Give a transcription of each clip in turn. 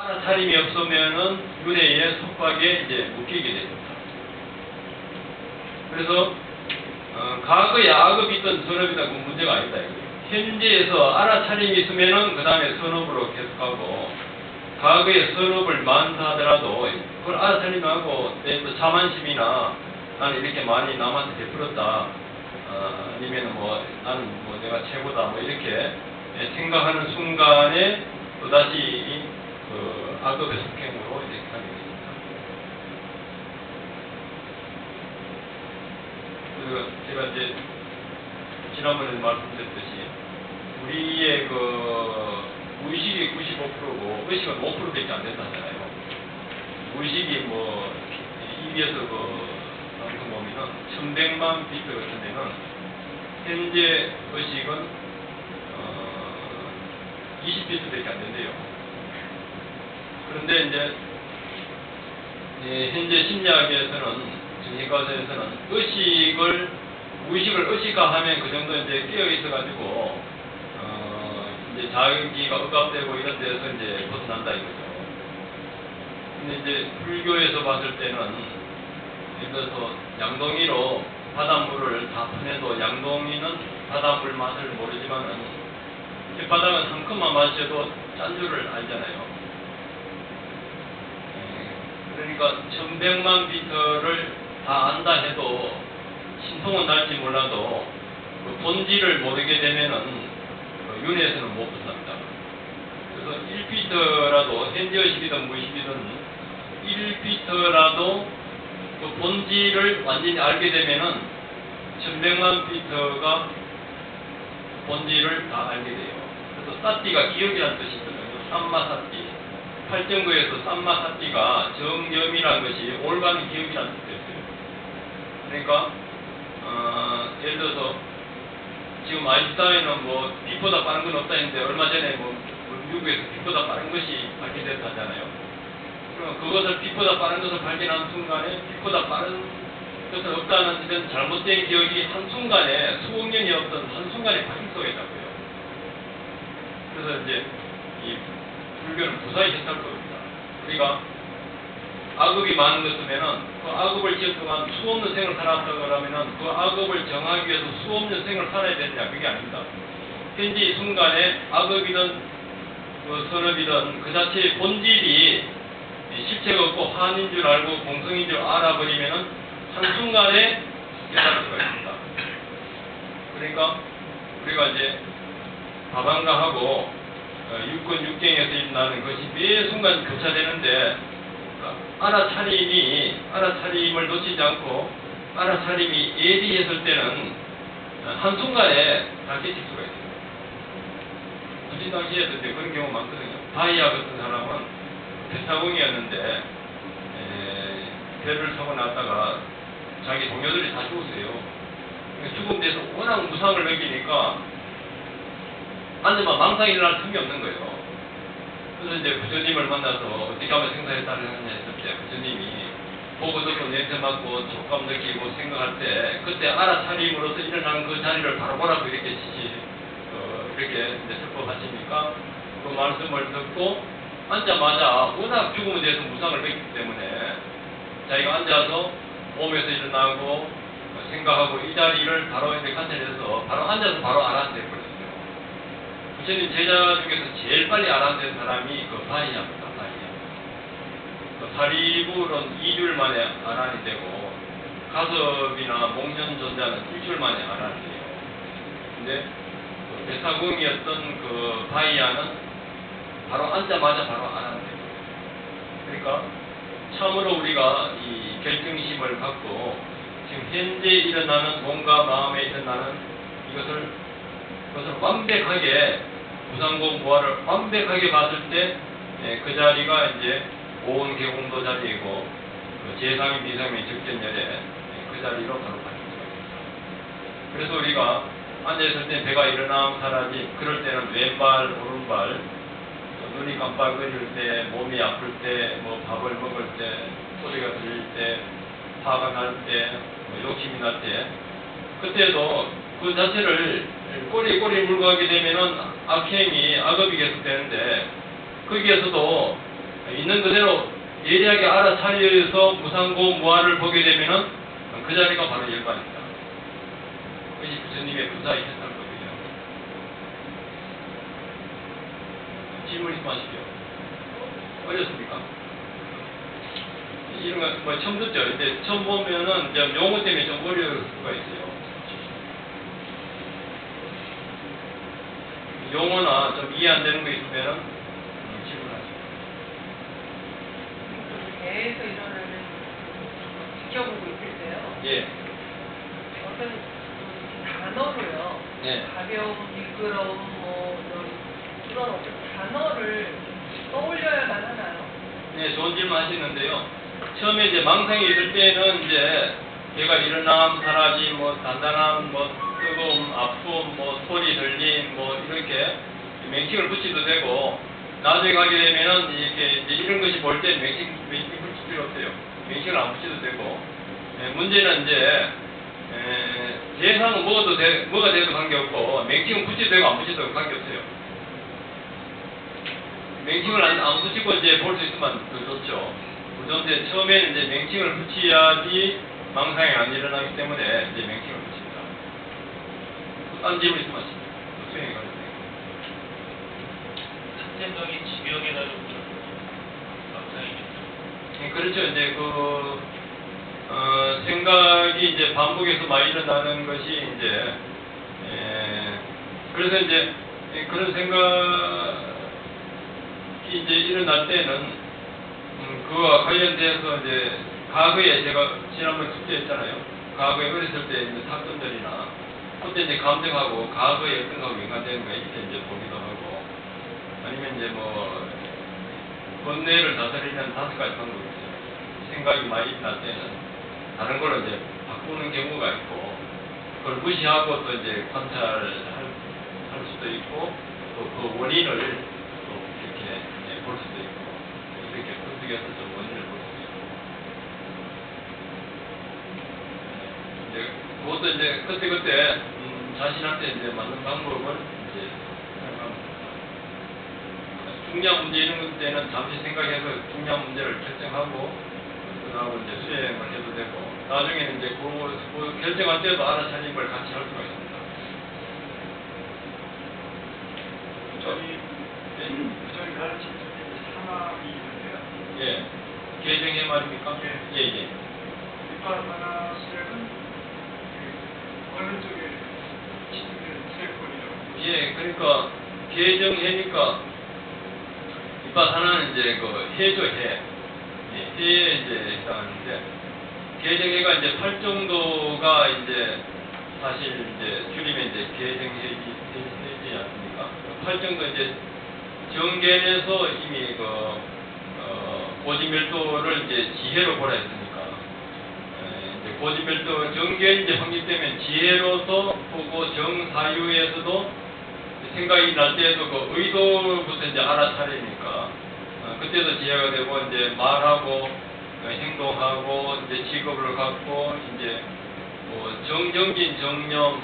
알아차림이 없으면은 윤회의 속박에 이제 묶이게 됩니다. 그래서 어, 과거에 악업이 있던 선업이다 그 문제가 아니다. 현재에서 알아차림이 있으면은 그 다음에 선업으로 계속하고 과거에 선업을 만사하더라도 그걸 알아차림하고 내또 자만심이나 나는 이렇게 많이 남한테 베풀었다 어, 아니면 뭐 나는 뭐 내가 최고다 뭐 이렇게 예, 생각하는 순간에 또다시 이, 그 악업의 속행으로 이렇게 가게 됩니다. 그래서 제가 이제 지난번에 말씀드렸듯이 우리의 그 무의식이 95%고 의식은 5%밖에 안 된다잖아요. 무의식이 뭐 EBS 그 방송 보면은 1100만 비트 같은 데는 현재 의식은 어 20비트밖에 안 된대요. 그런데 이제 예, 현재 심리학에서는 정신과에서는 의식을 무의식을 의식화하면 그 정도 이제 깨어 있어 가지고 어 이제 자기가 억압되고 이런 데서 이제 벗어난다 이거죠. 근데 이제 불교에서 봤을 때는 예를 들어서 양동이로 바닷물을 다 퍼내도 양동이는 바닷물 맛을 모르지만은 햇바닥은 한 컵만 마셔도 짠 줄을 알잖아요. 예, 그러니까 천백만 비트를 다 안다 해도 신통은 날지 몰라도 그 본질을 모르게 되면은 그 윤회에서는 못 벗어납니다. 그래서 1비트라도 현재 의식이든 무의식이든 1비트라도 그 본질을 완전히 알게 되면은 천백만 비트가 본질을 다 알게 돼요. 그래서 사띠가 기억이라는 뜻이거든요. 삼마 사띠. 팔정거에서 삼마사띠가 정념이라는 것이 올바른 기억이라는 뜻이었어요. 그러니까 어, 예를 들어서 지금 아인슈타인은 뭐 빛보다 빠른 건 없다 했는데 얼마 전에 뭐 미국에서 빛보다 빠른 것이 발견됐다잖아요. 그럼 그것을 빛보다 빠른 것을 발견한 순간에 빛보다 빠른 것은 없다는 이런 잘못된 기억이 한순간에 수억 년이 없던 한순간에 바뀐 속에 있다고요. 그래서 이제 이 불교는 부사의 현상법입니다. 우리가 악업이 많은 것이면은 그 악업을 지을 동안 수없는 생을 살았다 그러면은 그 악업을 정하기 위해서 수없는 생을 살아야 되느냐 그게 아닙니다. 현재 이 순간에 악업이든 그 선업이든 그 자체의 본질이 이 실체가 없고 환인 줄 알고 공성인 줄 알아버리면은 한순간에 깨달을 수가 있습니다. 그러니까 우리가 이제 다방가하고 어, 육군 육경에서 일어나는 것이 매 순간 교차되는데 어, 알아차림이 알아차림을 놓치지 않고 알아차림이 예리했을 때는 어, 한순간에 다 깨칠 수가 있습니다. 무슨 당시에도 이제 그런 경우 많거든요. 바이아 같은 사람은 배타공이었는데 에, 배를 타고 났다가 자기 동료들이 다 죽었어요. 그러니까 죽음 돼서 워낙 무상을 넘기니까 앉으면 망상이 일어날 틈이 없는 거예요. 그래서 이제 부처님을 만나서 어떻게 하면 생사했다를 하느냐 했을 때 부처님이 보고 듣고 냄새 맡고 촉감 느끼고 생각할 때 그때 알아차림으로서 일어나는 그 자리를 바로 보라고 이렇게 지시 어, 이렇게 이제 설법하시니까 그 말씀을 듣고 앉자마자 워낙 죽음에 대해서 무상을 했기 때문에 자기가 앉아서 몸에서 일어나고 생각하고 이 자리를 바로 이제 관찰해서 바로 앉아서 바로 알아내버렸어요. 부처님 제자 중에서 제일 빨리 알아낸 사람이 그 바이야입니다. 바이야. 그 사리불은 2주일 만에 알아내 되고 가섭이나 목련전자는 일주일 만에 알아내 돼요. 근데 그 배사공이었던 그 바이야는 바로 앉자마자 바로 알아내 돼요. 그러니까 참으로 우리가 이 결정심을 갖고 지금 현재 일어나는 몸과 마음에 일어나는 이것을 그것을 완벽하게 부상공 부활을 완벽하게 봤을 때그 자리가 이제 오온 개공도 자리이고 그 제3위 미상의 적전열에 예, 그 자리로 바로 가는 있습니다. 그래서 우리가 앉아있을 때 배가 일어나면 사라지 그럴 때는 왼발 오른발 또 눈이 깜빡거릴 때 몸이 아플 때 뭐 밥을 먹을 때 소리가 들릴 때 화가 날 때, 뭐 욕심이 날 때, 그때도 그 자체를 꼬리 꼬리 물고 하게 되면은 악행이, 악업이 계속되는데, 거기에서도 있는 그대로 예리하게 알아차려서 무상고 무한을 보게 되면은 그 자리가 바로 열반입니다. 그것이 부처님의 부사이셨다는 거거든요. 질문 있으면 하십시오. 어렵습니까? 이런 거 뭐 처음 듣죠? 근데 처음 보면은 이제 용어 때문에 좀 어려울 수가 있어요. 용어나 좀 이해 안 되는 거 있으면은 음, 질문하세요. 계속 일어나는 지켜보고 있을 때요. 예. 어떤 그 단어로요. 네. 가벼움, 미끄러움, 뭐 이런 어떤 단어를 떠올려야만 하나요? 네, 좋은 질문 하시는데요. 처음에 이제 망상이 있을 때는 이제 걔가 일어남, 사라짐, 뭐 단단함, 뭐 뜨거움, 아픔, 뭐 소리 들림, 뭐 이렇게 맹칭을 붙이도 되고 나중에 가게 되면은 이렇게 이런 것이 볼 때 맹칭 맹칭 붙일 필요 없어요. 맹칭을 안 붙여도 되고 예, 문제는 이제 에, 대상은 뭐도 돼, 뭐가 돼도 관계없고 맹칭은 붙여도 되고 안 붙여도 관계없어요. 맹칭을 안, 안 붙이고 이제 볼 수 있으면 더 좋죠. 그런데 처음에는 이제 맹칭을 붙여야지 망상이 안 일어나기 때문에 이제 맹칭을 다. 딴 질문 있으면 하십시오. 수행해 가세요. 생각이 지명에 감상이겠죠. 예, 그렇죠. 이제 그, 어, 생각이 이제 반복해서 많이 일어나는 것이 이제, 예, 그래서 이제 예, 그런 생각이 이제 일어날 때는, 음, 그와 관련돼서 이제 과거에 제가 지난번에 숙제했잖아요. 과거에 어렸을 때 있는 사건들이나, 그때 이제 감정하고 과거에 어떤 거하고 연관되는 거 이렇게 이제 보기도 하고, 아니면 이제 뭐, 번뇌를 다스리는 다섯 가지 방법이 있어요. 생각이 많이 날 때는 다른 걸로 이제 바꾸는 경우가 있고 그걸 무시하고 또 이제 관찰할 할 수도 있고 또 그 원인을 또 이렇게 예, 볼 수도 있고 이렇게 분석해서 좀 원인을 볼 수도 있고. 이제 그것도 이제 그때 그때 음, 자신한테 이제 맞는 방법을 이제. 중요한 문제 이런 것 때는 잠시 생각해서 중요한 문제를 결정하고 그다음에 이제 수행을 해도 되고 나중에는 이제 그, 그 결정할 때도 알아차린 걸 같이 할 수가 있습니다. 저희 예, 저희 때 산업이 있는데요. 예. 개정의 말입니까? 예. 예, 예. 이파사나 수행은 예, 그러니까 개정해니까 이빨 하나는 이제 그 해죠 해, 예, 해에 이제 해당하는데 개정해가 이제 팔 정도가 이제 사실 이제 줄이면 이제 개정해지 해지 않습니까? 팔 정도 이제 정견에서 이미 그 어, 고지멸도를 이제 지혜로 보라 이제 정견이 이제 확립되면 지혜로서 보고 정사유에서도 생각이 날 때에도 그 의도부터 이제 알아차리니까 어, 그때도 지혜가 되고 이제 말하고 어, 행동하고 이제 직업을 갖고 이제 뭐 정정진 정념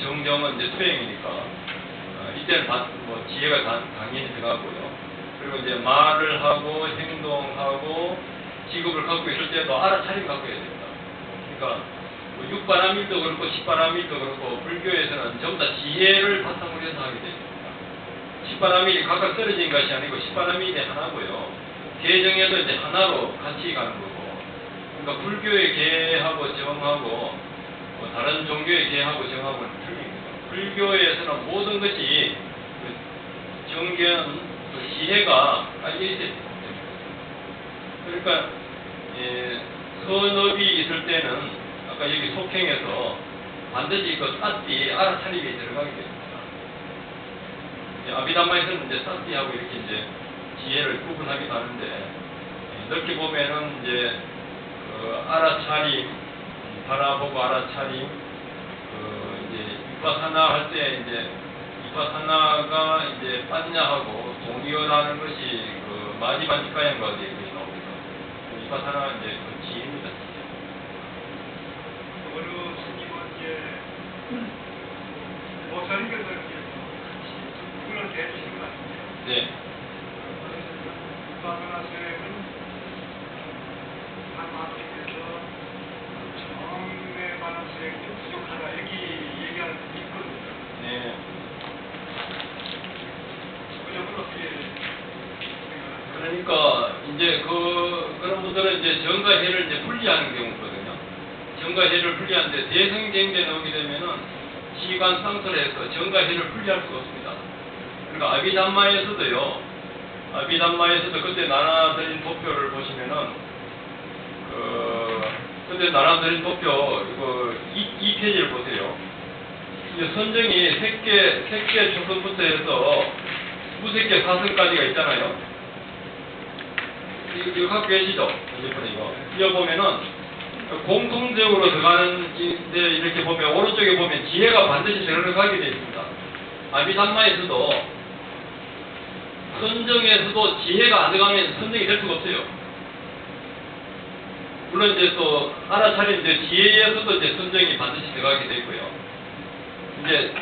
정정은 이제 투행이니까 어, 이때는 다, 뭐 지혜가 다, 당연히 들어가고요. 그리고 이제 말을 하고 행동하고 직업을 갖고 있을 때도 알아차림 갖고 됩니다. 그러니까 뭐 육바라밀도 그렇고 십바라밀도 그렇고 불교에서는 전부 다 지혜를 바탕으로 해서 하게 됩니다. 십바라밀이 각각 떨어진 것이 아니고 십바라밀이 하나고요. 계정에도 이제 하나로 같이 가는 거고. 그러니까 불교의 계하고 정하고 뭐 다른 종교의 계하고 정하고는 틀립니다. 불교에서는 모든 것이 그 정견, 그 지혜가 깔려 있어야 됩니다. 그러니까 예, 선업이 있을 때는 아까 여기 속행에서 반드시 그 따띠 알아차림이 들어가게 됩니다. 이제 아비담마에서는 이제 따띠하고 이렇게 이제 지혜를 구분하기도 하는데 예, 넓게 보면은 이제 그 알아차림, 음, 바라보고 알아차림, 그 이제 이파사나 할 때 이제 이파사나가 이제 빠지냐하고 동의어라는 것이 그 마지마지가양과 이렇게 나옵니다. 이파사나 이제 그. 스님은 이제 목사님께서 이렇게 같이 좀 구분을 해주신 것 같은데요. 네. 이파사나 만화세는 한 마트에서 정례 만화세가 좀 부족하다 여기 얘기할 수 있거든요. 네. 그 점은 어떻게? 그러니까 이제 그 그런 분들은 이제 정과 해를 이제 분리하는 경우거든요. 정과 해를 분리하는데 대성경제 나오게 되면은 시간 상설에서 정과 해를 분리할 수가 없습니다. 그러니까 아비담마에서도요. 아비담마에서도 그때 나눠드린 도표를 보시면은 그 그때 나눠드린 도표 이거 이, 이 페이지를 보세요. 이제 선정이 색계 색계 초선부터 해서 무색계 사선까지가 있잖아요. 이거, 이거 갖고 계시죠? 이거. 이거 보면은 공통적으로 들어가는 데 이렇게 보면 오른쪽에 보면 지혜가 반드시 들어가게 되어 있습니다. 아비담마에서도 선정에서도 지혜가 안 들어가면 선정이 될 수가 없어요. 물론 이제 또 알아차린 이제 지혜에서도 이제 선정이 반드시 들어가게 되고요. 이제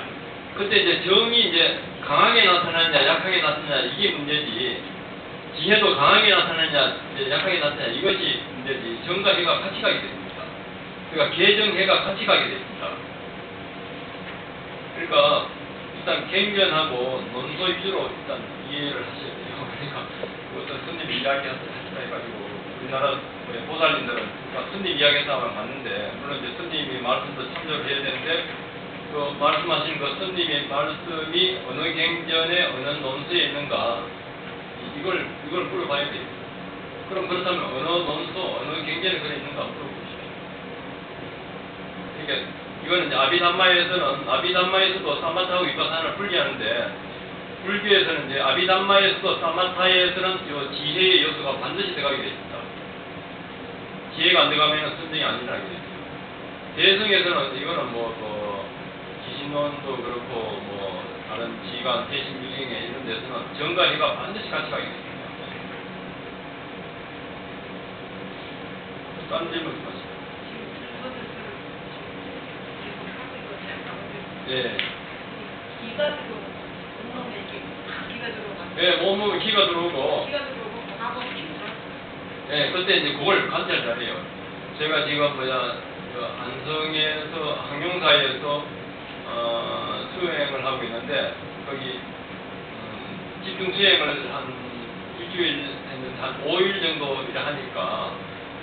그때 이제 정이 이제 강하게 나타나느냐 약하게 나타나느냐 이게 문제지 지혜도 강하게 나타나느냐 이제 약하게 나타나느냐 이것이 문제지 정과 해가 같이 가게 됩니다. 그러니까 개정해가 같이 가게 됩니다. 그러니까 일단 갱변하고 논소 위주로 일단 이해를 하셔야 돼요. 그러니까 그 어떤 스님 이야기하다 해가지고 우리나라 우리 보살님들은 그러니까 스님 이야기했다만 봤는데 물론 이제 스님이 말씀도 참조를 해야 되는데 그 말씀하신 그 스님의 말씀이 어느 경전에 어느 논수에 있는가 이- 이걸 이걸 물어봐야 돼요. 그럼 그렇다면 어느 논수 어느 경전에 그래 있는가 물어보십시오. 그러니까 이거는 아비담마에서는 아비담마에서도 사마타하고 위파사나를 분리하는데 불교에서는 이제 아비담마에서도 사마타에서는 요 지혜의 요소가 반드시 들어가게 되어 있습니다. 지혜가 안 들어가면 선정이 안 일어나게 됩니다. 대승에서는 이거는 뭐, 그, 지신론도 그렇고, 뭐, 다른 지간, 대신 유경에 이런 데서는 정과 해가 반드시 같이 가게 됩니다. 다른 질문 하고. 아무래도 예. 기가 들어오고 팍 기가 들어오고 예, 몸은 기가 들어오고, 기가 들어오고 힘들어. 예, 그때 이제 그걸 관찰 잘해요. 제가 지금 뭐야, 그 안성에서, 항용사에서, 어, 수행을 하고 있는데, 거기, 음, 집중 수행을 한 일주일 했는데, 한 5일 정도 일을 하니까,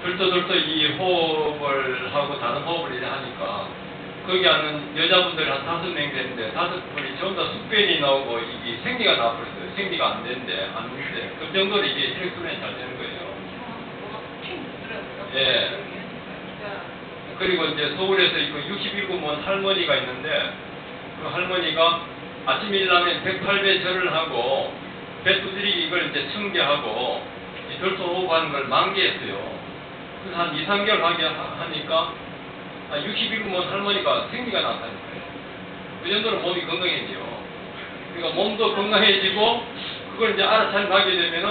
들떠들떠 이 호흡을 하고 다른 호흡을 일을 하니까, 거기 하는 여자분들이 한 다섯 명 되는데, 다섯 분이 전부 다 숙변이 나오고, 이게 생리가 나버렸어요. 생리가 안 되는데, 안 되는데, 그 정도로 이게 혈액순환이 잘 되는 거예요. 들어오고. 예. 그리고 이제 서울에서 이거 61구먼 할머니가 있는데 그 할머니가 아침 일어나면 108배 절을 하고 배 두드리기 이걸 이제 청계하고 이 절소 호흡하는 걸 만개했어요. 그래서 한 2, 3개월 하게 하- 하니까 61구먼 할머니가 생리가 났다는 거예요. 그 정도로 몸이 건강해져요. 그러니까 몸도 건강해지고 그걸 이제 알아차려 가게 되면은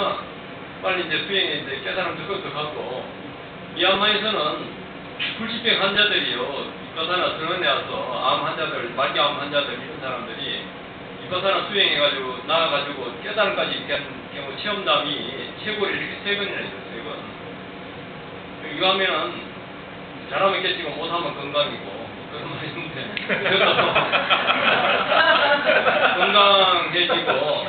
빨리 이제 수행에 이제 깨달음 그것도 갖고 미얀마에서는 불치병 환자들이요 이파사나 드러내서 암 환자들 말기암 환자들 이런 사람들이 이파사나 수행해가지고 나와가지고 깨달음까지 이렇게 한 경우 체험담이 최고를 이렇게 세 번이나 있어요 번. 이거 하면은 잘하면 깨지고 못하면 건강이고 그런 있는데 건강해지고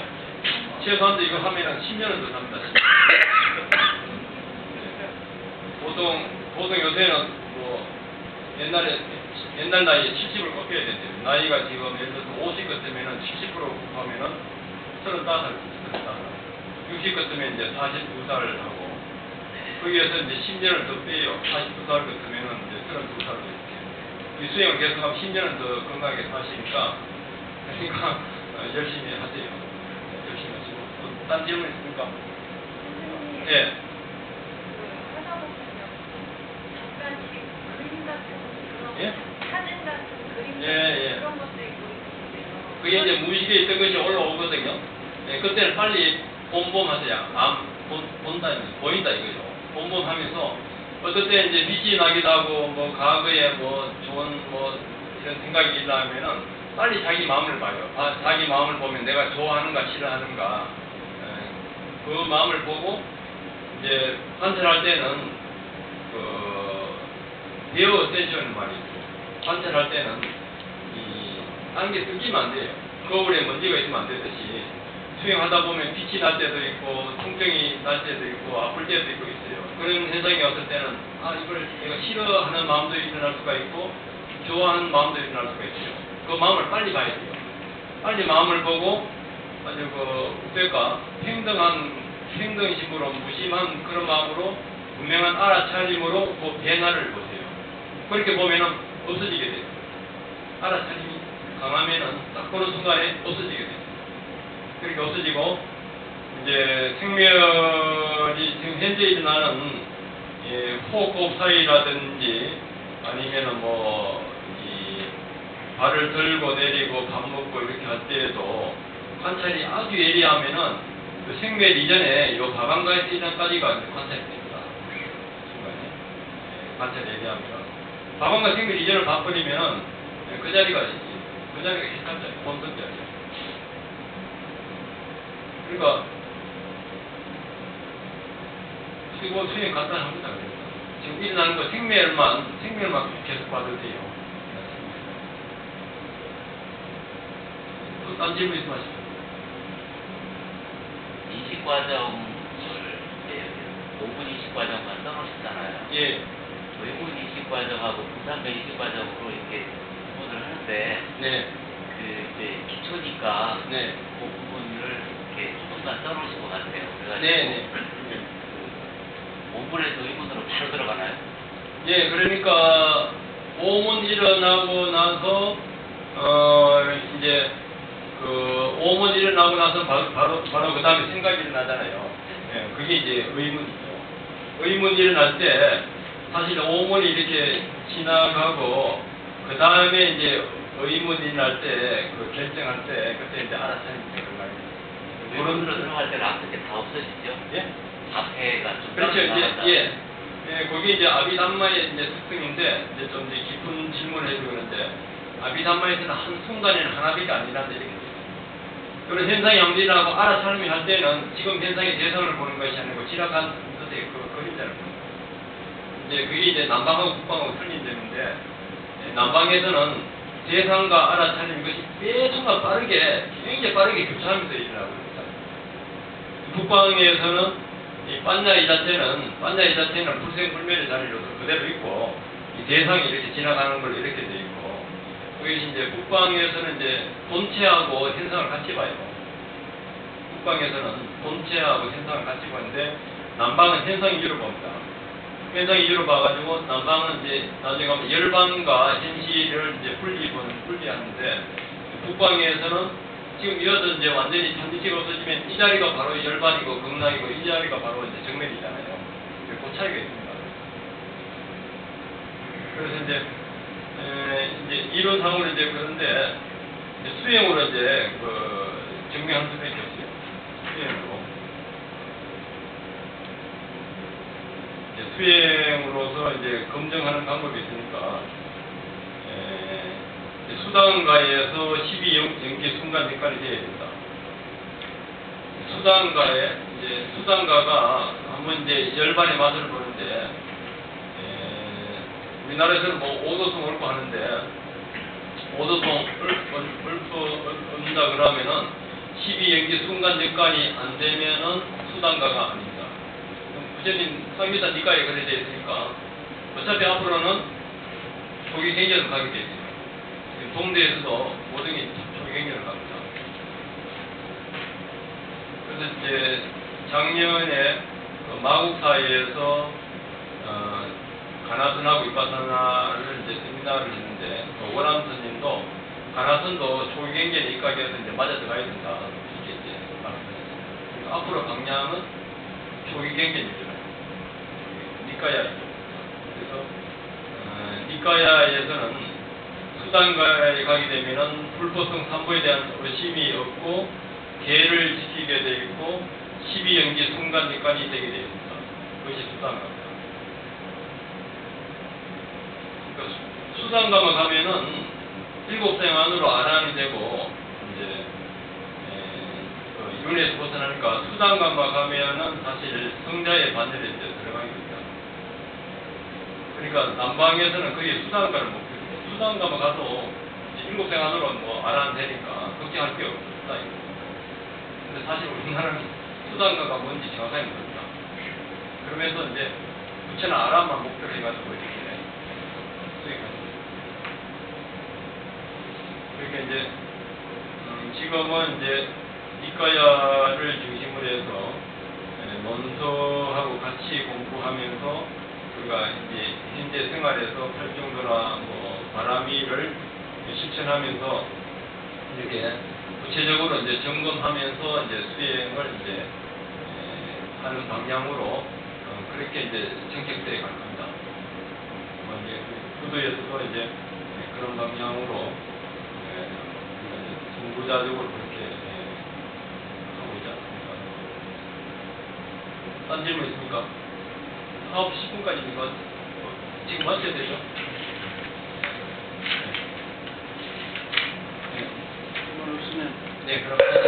최소한도 이거 하면은 10년은 더 삽니다. 보통 보통 요새는 뭐 옛날에 옛날 나이에 70을 꺾여야 된대요. 나이가 지금 예를 들어서 50 같으면은 70% 하면은 35살, 35살. 60 같으면 이제 42살 하고 거기에서 이제 10년을 더 빼요. 42살 같으면은 이제 32살로 이렇게. 이 수행을 계속하면 10년은 더 건강하게 사시니까 그러니까 어, 열심히 하세요. 열심히 하시고 또 다른 질문 있습니까? 선생님, 예. 그 하다 보면요. 잠깐씩 그림 같은 그런 예? 사진 같은 그림 예, 예. 그런 것들이 보이는데요. 그게 이제 무의식에 있던 것이 올라오거든요. 예, 그때는 빨리 봄봄하세요. 암, 본, 본다, 보인다 이거죠. 봄봄하면서 어떨 때 이제 빛이 나기도 하고 뭐 과거에 뭐 좋은 뭐 이런 생각이 일어나면은 빨리 자기 마음을 봐요. 아, 자기 마음을 보면 내가 좋아하는가 싫어하는가 예, 그 마음을 보고 이제 관찰할 때는 그 베어 세션 말이죠. 관찰할 때는 이 안개 뜯기면 안 돼요. 거울에 먼지가 있으면 안 되듯이 수행하다 보면 빛이 날 때도 있고 통증이 날 때도 있고 아플 때도 있고 있어요. 그런 현상이 왔을 때는 아 이걸 내가 싫어하는 마음도 일어날 수가 있고 좋아하는 마음도 일어날 수가 있어요. 그 마음을 빨리 봐야 돼요. 빨리 마음을 보고 아주 그 우배가 평등한 평등심으로 무심한 그런 마음으로 분명한 알아차림으로 그 변화를 보세요. 그렇게 보면은 없어지게 돼요. 알아차림이 강하면은 딱 보는 순간에 없어지게 돼요. 그렇게 없어지고 이제 생멸이 지금 현재 일어나는 예, 호흡 사이라든지 아니면은 뭐이 발을 들고 내리고 밥 먹고 이렇게 할 때에도 관찰이 아주 예리하면은 그 생멸 이전에 이 가방가에서 이전까지가 관찰이 됩니다. 순간에 예, 관찰이 예리합니다. 가방가 생멸 이전을 봐버리면은 예, 그 자리가 있지. 그 자리가 익숙한 자리, 본선 자리. 그러니까 그리고 수행 간단합니다. 지금 일어나는 거 생멸만 생멸만 계속 돼요. 또딴 질문 있으시죠? 인식 과정을 이제 5분 인식 과정만 써놓으셨잖아요. 예, 의문 인식 과정하고 분산배 인식 과정으로 이렇게 구분을 하는데 네, 그 이제 기초니까 네, 그 부분을 이렇게 조금만 써놓으신 것 같아요. 그래가지고 네, 네. 그 5분에서 의문으로 바로 들어가나요? 예, 그러니까 오문 일어나고 나서 어 이제 그 오문 일어나고 나서 바로 바로, 바로 그 다음에 생각이 일어나잖아요. 예, 그게 이제 의문이죠. 의문 일어날 때 사실 오문이 이렇게 지나가고 그 다음에 이제 의문 일어날 때 그 결정할 때 그때 이제 알아차리면 되는 거예요. 의문으로 들어갈 때는 앞에 게다 없어지죠? 예? 앞에가 좀 그렇죠. 이제. 예. 예, 거기 이제 아비담마의 이제 특징인데 이제 좀 이제 깊은 질문을 해주고 그러는데 아비담마에서는 한 순간에는 하나밖에 안 일어난다 이렇게 돼요. 그런 현상이 암리라고 알아차림이 할 때는 지금 현상의 대상을 보는 것이 아니고 지나간 뜻의 그 그림자를 보는. 이제 그게 이제 남방하고 북방하고 틀린 점인데 예, 남방에서는 대상과 알아차림 이것이 매순간 빠르게 굉장히 빠르게 교차하면서 일어나고 있습니다. 북방에서는 이 반야이 자체는 반야이 자체는 불생불멸의 자리로서 그대로 있고 이 대상이 이렇게 지나가는 걸로 이렇게 돼 있고 그것이 이제 북방에서는 이제 본체하고 현상을 같이 봐요. 북방에서는 본체하고 현상을 같이 보는데 남방은 현상 위주로 봅니다. 현상 위주로 봐가지고 남방은 이제 나중에 가면 열반과 현실을 이제 분리 보는 분리하는데 북방에서는 지금 이어서 이제 완전히 반드시가 없어지면 이 자리가 바로 열반이고 극락이고 이 자리가 바로 이제 정면이잖아요. 그 차이가 있습니다. 그래서 이제 에, 이제 이론 상으로 이제 그런데 이제 수행으로 이제 그 증명할 수밖에 없어요. 수행으로. 이제 수행으로서 이제 검증하는 방법이 있으니까 에, 이제 수단가에서 12 연- 연기 순간 뒷간이 되어야 된다. 수단가에 이제 수단가가 한번 이제 열반의 맛을 보는데 에, 우리나라에서는 뭐 오도송 옳고 하는데 오도송 옳고 옳다 그러면은 12연기 순간 뒷간이 안 되면은 수단가가 아닙니다. 부처님 상미사 니까에 그래 되어 있으니까 어차피 앞으로는 조기 경제로 가게 되어 있어요. 지금 동대에서도 모든 게 조기 경제로 갑니다. 그래서 이제 작년에 그 마국사에서 어, 가나선하고 이파사나를 이제 세미나를 했는데 그 원암 스님도 가나선도 조기 경제 입각해서 이제 맞아 들어가야 된다 이렇게 이제 말씀하셨습니다. 앞으로 강량은 조기 경제입니다. 니까야이죠. 그래서 어, 니까야에서는 수단가에 가게 되면은 불법성 삼보에 대한 의심이 없고 계를 지키게 돼 있고 12연기 순간 니까지 되게 되어 있습니다. 그것이 수단가입니다. 그러니까 수- 수단가만 가면은 일곱 생 안으로 아란이 되고 이제 에, 그 윤회에서 벗어나니까 수단감마 가면은 사실 성자의 반열에 들어가게 됩니다. 그러니까 남방에서는 거의 수단가를 이제 일곱 생 안으로 뭐 알아는 되니까 걱정할 게 없다. 근데 사실 우리나라는 수단가가 뭔지 정확하게 모릅니다. 그러면서 이제 부처는 아람만 목표로 해가지고 이렇게 수익하는 그러니까 이제 음, 지금은 이제 이과야를 중심으로 해서 예, 논서하고 같이 공부하면서 우리가 이제 현재 생활에서 활정도나 뭐 바람이를 실천하면서 이렇게 구체적으로 이제 점검하면서 이제 수행을 이제 예, 하는 방향으로 어, 그렇게 이제 정책되어 갈 겁니다. 뭐 이제 구도에서도 이제 그런 방향으로 이제 선구자적으로 그렇게 예, 하고 있지 않습니까? 딴 질문 있습니까? 9시 10분까지 이거 지금 뭐 하셔야 되죠? 네, 네 그러면